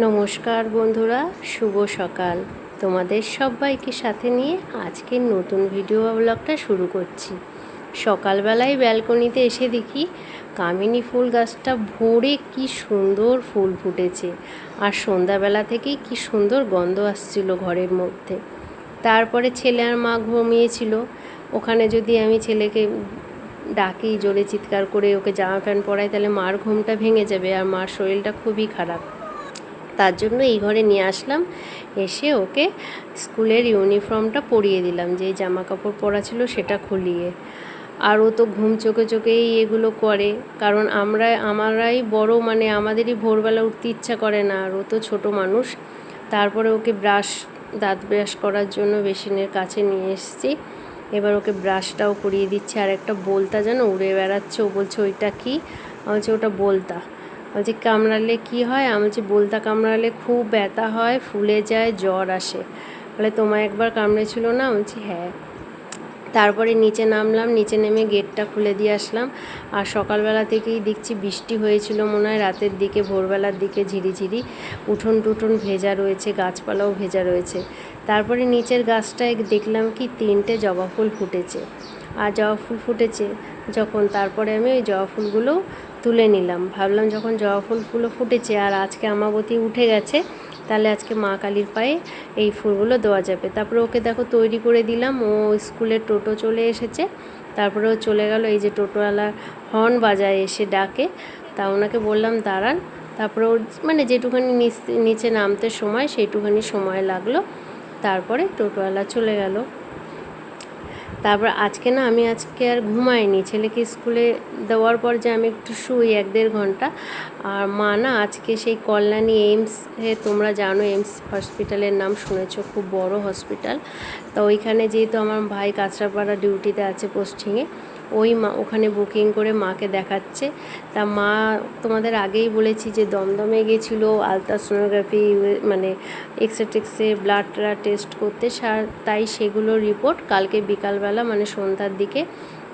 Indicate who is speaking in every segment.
Speaker 1: নমস্কার বন্ধুরা, শুভ সকাল। তোমাদের সবাইকে সাথে নিয়ে আজকের নতুন ভিডিও ব্লগটা শুরু করছি। সকালবেলায় ব্যালকনিতে এসে দেখি কামিনী ফুল গাছটা ভোরে কি সুন্দর ফুল ফুটেছে আর সন্ধ্যাবেলা থেকেই কি সুন্দর গন্ধ আসছিল ঘরের মধ্যে। তারপরে ছেলে আর মা ঘুমিয়েছিল। ওখানে যদি আমি ছেলেকে ডাকি, জোরে চিৎকার করে ওকে জামা প্যান্ট পরাই, তাহলে মার ঘুমটা ভেঙে যাবে আর মার শরীরটা খুবই খারাপ। তার জন্য এই ঘরে নিয়ে আসলাম। এসে ওকে স্কুলের ইউনিফর্মটা পরিয়ে দিলাম। যে জামা কাপড় পরা ছিল সেটা খুলিয়ে। আর ও তো ঘুম চোখে চোখেই এগুলো করে। কারণ আমরা, আমারাই বড় মানে আমাদেরই ভোরবেলা উঠতে ইচ্ছা করে না। আর ও তো ছোটো মানুষ। তারপরে ওকে ব্রাশ, দাঁত ব্রাশ করার জন্য বেসিনের কাছে নিয়ে এসেছি। এবার ওকে ব্রাশটাও করিয়ে দিচ্ছে। আর একটা বলতা যেন উড়ে বেড়াচ্ছে। ও বলছে, ওইটা কী? আমি ওটা বলতা। বলছে, কামড়ালে কি হয়? আমি বলছি, বলতা কামড়ালে খুব ব্যথা হয়, ফুলে যায়, জ্বর আসে। বলে, তোমায় একবার কামড়েছিল না? বলছি হ্যাঁ। তারপরে নিচে নামলাম, নিচে নেমে গেটটা খুলে দিয়ে আসলাম। আর সকালবেলা থেকেই দেখছি বৃষ্টি হয়েছিল মনে হয়, রাতের দিকে, ভোরবেলার দিকে ঝিরিঝিরি। উঠোন টুঠোন ভেজা রয়েছে, গাছপালাও ভেজা রয়েছে। তারপরে নিচের গাছটায় দেখলাম কি, তিনটে জবা ফুল ফুটেছে। আর জবা ফুল ফুটেছে। যখন তারপরে আমি ওই জবা ফুলগুলো তুলে নিলাম। ভাবলাম যখন জবা ফুলগুলো ফুটেছে আর আজকে আমাবতী উঠে গেছে, তাহলে আজকে মা কালীর পায়ে এই ফুলগুলো দেওয়া যাবে। তারপরে ওকে দেখো তৈরি করে দিলাম। ও স্কুলের টোটো চলে এসেছে। তারপরে ও চলে গেল এই যে টোটোওয়ালা হর্ন বাজায় এসে ডাকে। তা ওনাকে বললাম, দাঁড়ান। তারপরে ওর মানে যেটুখানি নিচে নামতে সময়, সেইটুখানি সময় লাগল। তারপরে টোটোওয়ালা চলে গেল। তারপর আজকে না আমি আজকে আর ঘুমাইনি। ছেলেকে স্কুলে দেওয়ার পর যে আমি একটু শুই এক দেড় ঘণ্টা। আর মা না আজকে সেই কল্যাণী এইমস তোমরা জানো এইমস হসপিটালের নাম শুনেছ, খুব বড় হসপিটাল। তো ওইখানে যেহেতু আমার ভাই কাঁচরাপাড়া ডিউটিতে আছে পোস্টিংয়ে ওই মা ওখানে বুকিং করে মাকে দেখাচ্ছে। তা মা তোমাদের আগেই বলেছি যে দমদমে গেছিল আলট্রাসোনোগ্রাফি মানে এক্সরে ব্লাড টেস্ট করতে। তাই সেগুলোর রিপোর্ট কালকে বিকালবেলা মানে সন্ধ্যার দিকে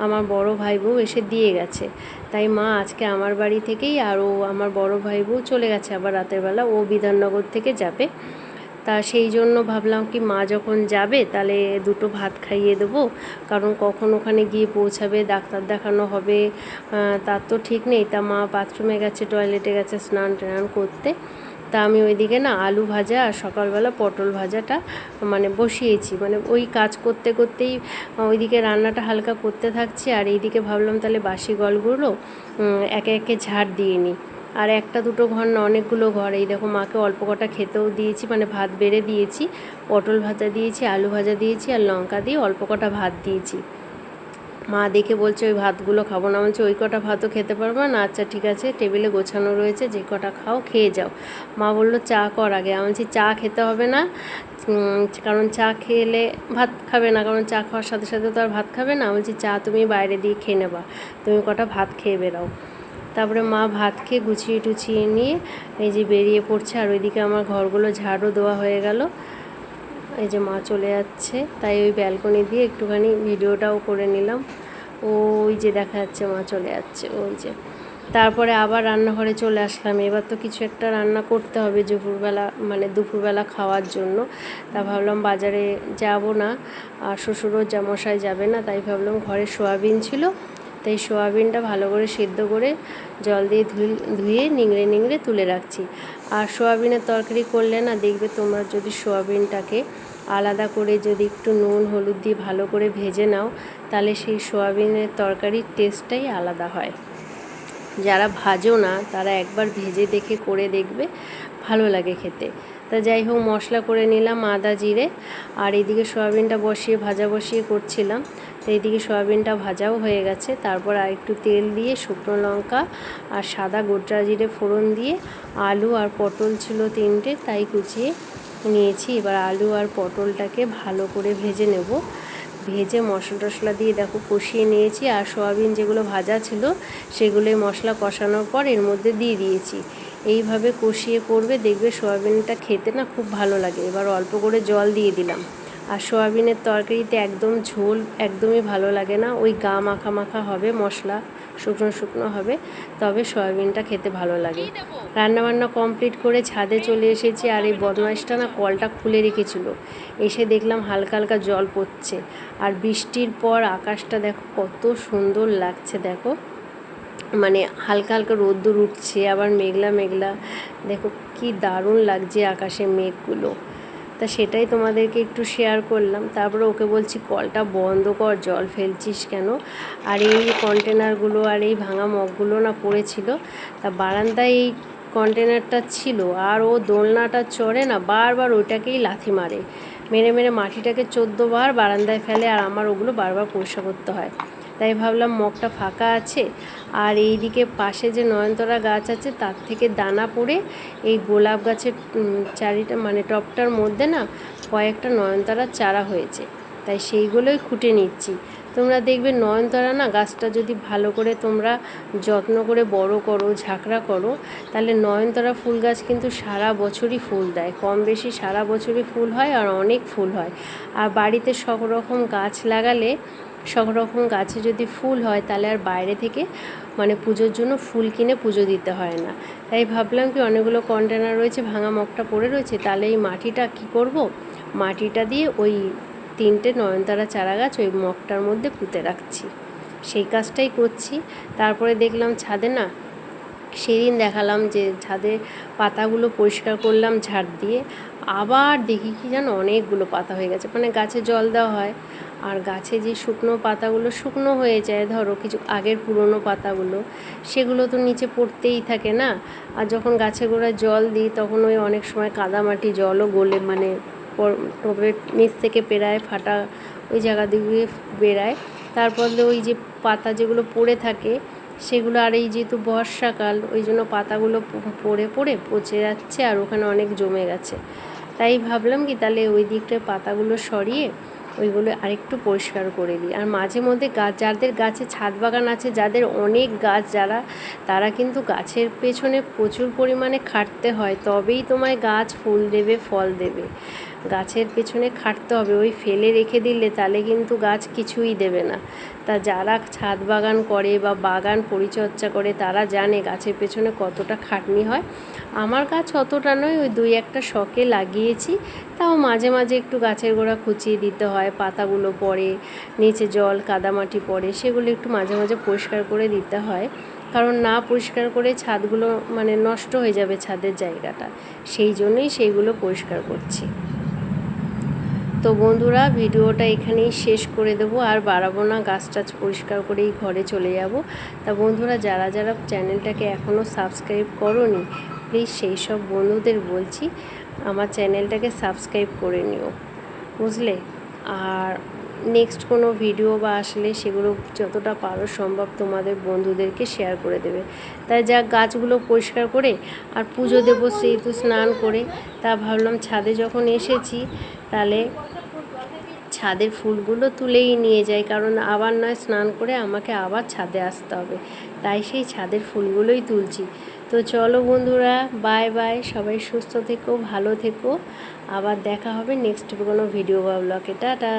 Speaker 1: আমার বড় ভাই বউ এসে দিয়ে গেছে। তাই মা আজকে আমার বাড়ি থেকেই আর ও আমার বড় ভাই বউ চলে গেছে। আবার রাতের বেলা ও বিধাননগর থেকে যাবে। তা সেই জন্য ভাবলাম কি মা যখন যাবে তাহলে দুটো ভাত খাইয়ে দেবো। কারণ কখন ওখানে গিয়ে পৌঁছাবে, ডাক্তার দেখানো হবে তার তো ঠিক নেই। তা মা বাথরুমে গেছে, টয়লেটে গেছে স্নান টান করতে। তা আমি ওইদিকে না আলু ভাজা আর সকালবেলা পটল ভাজাটা মানে বসিয়েছি। মানে ওই কাজ করতে করতেই ওইদিকে রান্নাটা হালকা করতে থাকছি। আর এইদিকে ভাবলাম তাহলে বাসি গলগুলো একে একে ঝাড় দিয়ে নিই। আর একটা দুটো ঘর না, অনেকগুলো ঘর। এই দেখো মাকে অল্প কটা খেতেও দিয়েছি মানে ভাত বেড়ে দিয়েছি। পটল ভাজা দিয়েছি, আলু ভাজা দিয়েছি আর লঙ্কা দিয়ে অল্প কটা ভাত দিয়েছি। মা দেখে বলছে, ওই ভাতগুলো খাব না। বলছে, ওই কটা ভাতও খেতে পারব না? আচ্ছা ঠিক আছে, টেবিলে গোছানো রয়েছে, যে কটা খাও, খেয়ে যাও। মা বলল, চা কর আগে। আমি বলছি, চা খেতে হবে না কারণ চা খেলে ভাত খাবে না, কারণ চা খাওয়ার সাথে সাথে তো আর ভাত খাবে না। আমি বলছি, চা তুমি বাইরে দিয়ে খেয়ে নেবা। তুমি কটা ভাত খেয়ে বেরাও তারপরে মা ভাত খেয়ে গুছিয়ে টুছিয়ে নিয়ে এই যে বেরিয়ে পড়ছে, আর ওইদিকে আমার ঘরগুলো ঝাড়ও দেওয়া হয়ে গেল। এই যে মা চলে যাচ্ছে, তাই ওই ব্যালকনি দিয়ে একটুখানি ভিডিওটাও করে নিলাম। ওই যে দেখা যাচ্ছে মা চলে যাচ্ছে, ওই যে। তারপরে আবার রান্নাঘরে চলে আসলাম। এবার তো কিছু একটা রান্না করতে হবে দুপুরবেলা মানে দুপুরবেলা খাওয়ার জন্য। তা ভাবলাম বাজারে যাব না, আর শ্বশুরও জামশাই যাবে না, তাই ভাবলাম ঘরে সোয়াবিন ছিল তাই সোয়াবিনটা ভালো করে সেদ্ধ করে জল দিয়ে ধুয়ে নিংড়ে নিংড়ে তুলে রাখছি। আর সোয়াবিনের তরকারি করলে না দেখবে তোমরা যদি সোয়াবিনটাকে আলাদা করে যদি একটু নুন, হলুদ দিয়ে ভালো করে ভেজে নাও, তাহলে সেই সোয়াবিনের তরকারির টেস্টটাই আলাদা হয়। যারা ভাজো না, তারা একবার ভেজে দেখে করে দেখবে, ভালো লাগে খেতে। তা যাই হোক, মশলা করে নিলাম আদা, জিরে। আর এদিকে সয়াবিনটা বসিয়ে, ভাজা বসিয়ে করছিলাম। তো এইদিকে সয়াবিনটা ভাজাও হয়ে গেছে। তারপর আর একটু তেল দিয়ে শুকনো লঙ্কা আর সাদা গোটা জিরে ফোড়ন দিয়ে আলু আর পটল ছিল তিনটে, তাই কুচিয়ে নিয়েছি। এবার আলু আর পটলটাকে ভালো করে ভেজে নেব। ভেজে মশলা টশলা দিয়ে দেখো কষিয়ে নিয়েছি আর সোয়াবিন যেগুলো ভাজা ছিল সেগুলোই মশলা কষানোর পর এর মধ্যে দিয়ে দিয়েছি। এইভাবে কষিয়ে করবে, দেখবে সোয়াবিনটা খেতে না খুব ভালো লাগে। এবার অল্প করে জল দিয়ে দিলাম। আর সোয়াবিনের তরকারিতে একদম ঝোল একদমই ভালো লাগে না। ওই গা মাখা মাখা হবে, মশলা শুকনো শুকনো হবে, তবে সয়াবিনটা খেতে ভালো লাগে। রান্নাবান্না কমপ্লিট করে ছাদে চলে এসেছি আর এই বদমাইশটা না কলটা খুলে রেখেছিল। এসে দেখলাম হালকা হালকা জল পড়ছে আর বৃষ্টির পর আকাশটা দেখো কত সুন্দর লাগছে দেখো। মানে হালকা হালকা রোদ্দুর উঠছে, আবার মেঘলা মেঘলা। দেখো কি দারুণ লাগছে আকাশে মেঘগুলো। তা সেটাই তোমাদেরকে একটু শেয়ার করলাম। তারপরে ওকে বলছি, কলটা বন্ধ কর, জল ফেলছিস কেন? আর এই কন্টেনারগুলো আর এই ভাঙা মগগুলো না পড়েছিল। তা বারান্দায় এই কন্টেনারটা ছিল আর ও দোলনাটা চড়ে না, বারবার ওইটাকেই লাথি মারে। মেরে মেরে মাটিটাকে চোদ্দ বার বারান্দায় ফেলে আর আমার ওগুলো বারবার পরিষ্কার করতে হয়। তাই ভাবলাম মগটা ফাঁকা আছে। আর এই দিকে পাশে যে নয়নতরা গাছ আছে, তার থেকে দানা পড়ে এই গোলাপ গাছের চারিটা মানে টপটার মধ্যে না কয়েকটা নয়নতরার চারা হয়েছে। তাই সেইগুলোই খুঁটে নিচ্ছি। তোমরা দেখবে নয়নতারা না গাছটা যদি ভালো করে তোমরা যত্ন করে বড় করো, ঝাঁকড়া করো, তাহলে নয়নতারা ফুল গাছ কিন্তু সারা বছরই ফুল দেয়। কম বেশি সারা বছরই ফুল হয় আর অনেক ফুল হয়। আর বাড়িতে সব রকম গাছ লাগালে, সব রকম গাছে যদি ফুল হয়, তাহলে আর বাইরে থেকে মানে পুজোর জন্য ফুল কিনে পুজো দিতে হয় না। তাই ভাবলাম কি অনেকগুলো কন্টেনার রয়েছে, ভাঙা মগটা পড়ে রয়েছে, তাহলে এই মাটিটা কি করব? মাটিটা দিয়ে ওই তিনটে নয়নতারা চারা গাছ ওই মগটার মধ্যে পুঁতে রাখছি। সেই কাজটাই করছি। তারপরে দেখলাম ছাদে না, সেদিন দেখালাম যে ছাদে পাতাগুলো পরিষ্কার করলাম ঝাড় দিয়ে। আবার দেখি কি যেন অনেকগুলো পাতা হয়ে গেছে। মানে গাছে জল দেওয়া হয়। আর গাছে যে শুকনো পাতাগুলো, শুকনো হয়ে যায় ধরো কিছু আগের পুরনো পাতাগুলো, সেগুলো তো নিচে পড়তেই থাকে না। আর যখন গাছে গোড়ায় জল দিই, তখন ওই অনেক সময় কাদামাটি জলও গলে মানে টবের নিচ থেকে পেরায় ফাটা ওই জায়গা দিয়ে বেরায় তারপর ওই যে পাতা যেগুলো পড়ে থাকে, সেগুলো আর এই যেহেতু বর্ষাকাল, ওই জন্য পাতাগুলো পড়ে পড়ে পচে যাচ্ছে আর ওখানে অনেক জমে গেছে। তাই ভাবলাম কি তাহলে ওই দিকটায় পাতাগুলো সরিয়ে ওইগুলো আরেকটু পরিষ্কার করে দিই। আর মাঝে মধ্যে গাছ যাদের গাছে ছাদ বাগান আছে, যাদের অনেক গাছ, যারা, তারা কিন্তু গাছের পেছনে প্রচুর পরিমাণে খাটতে হয়, তবেই তোমায় গাছ ফুল দেবে, ফল দেবে। গাছের পেছনে খাটতে হবে। ওই ফেলে রেখে দিলে তাহলে কিন্তু গাছ কিছুই দেবে না। তা যারা ছাদ বাগান করে বা বাগান পরিচর্যা করে, তারা জানে গাছের পেছনে কতটা খাটনি হয়। আমার গাছ অতটা নয়, ওই দুই একটা শখে লাগিয়েছি। তাও মাঝে মাঝে একটু গাছের গোড়া খুঁচিয়ে দিতে হয়, পাতাগুলো পড়ে, নিচে জল, কাদামাটি পড়ে, সেগুলো একটু মাঝে মাঝে পরিষ্কার করে দিতে হয়। কারণ না পরিষ্কার করে ছাদগুলো মানে নষ্ট হয়ে যাবে ছাদের জায়গাটা। সেই জন্যই সেইগুলো পরিষ্কার করছি। তো বন্ধুরা, ভিডিওটা এখানেই শেষ করে দেবো। আর বাড়াবো না, গাছ টাছ পরিষ্কার করেই ঘরে চলে যাব। তা বন্ধুরা, যারা যারা চ্যানেলটাকে এখনও সাবস্ক্রাইব করনি, প্লিজ সেই সব বন্ধুদের বলছি, আমার চ্যানেলটাকে সাবস্ক্রাইব করে নিও। বুঝলে? আর নেক্সট কোনো ভিডিও বা আসলে সেগুলো যতটা পারো সম্ভব তোমাদের বন্ধুদেরকে শেয়ার করে দেবে। তাই যা গাছগুলো পরিষ্কার করে, আর পুজো দেবো, সেহেতু স্নান করে। তা ভাবলাম ছাদে যখন এসেছি, তাহলে ছাদের ফুলগুলো তুলেই নিয়ে যাই, কারণ আবার নয় স্নান করে আমাকে আবার ছাদে আসতে হবে। তাই সেই ছাদের ফুলগুলোই তুলছি। তো চলো বন্ধুরা বাই বাই সবাই সুস্থ থেকো, ভালো থেকো। আবার দেখা হবে নেক্সট কোনো ভিডিও বা ব্লগে টাটা!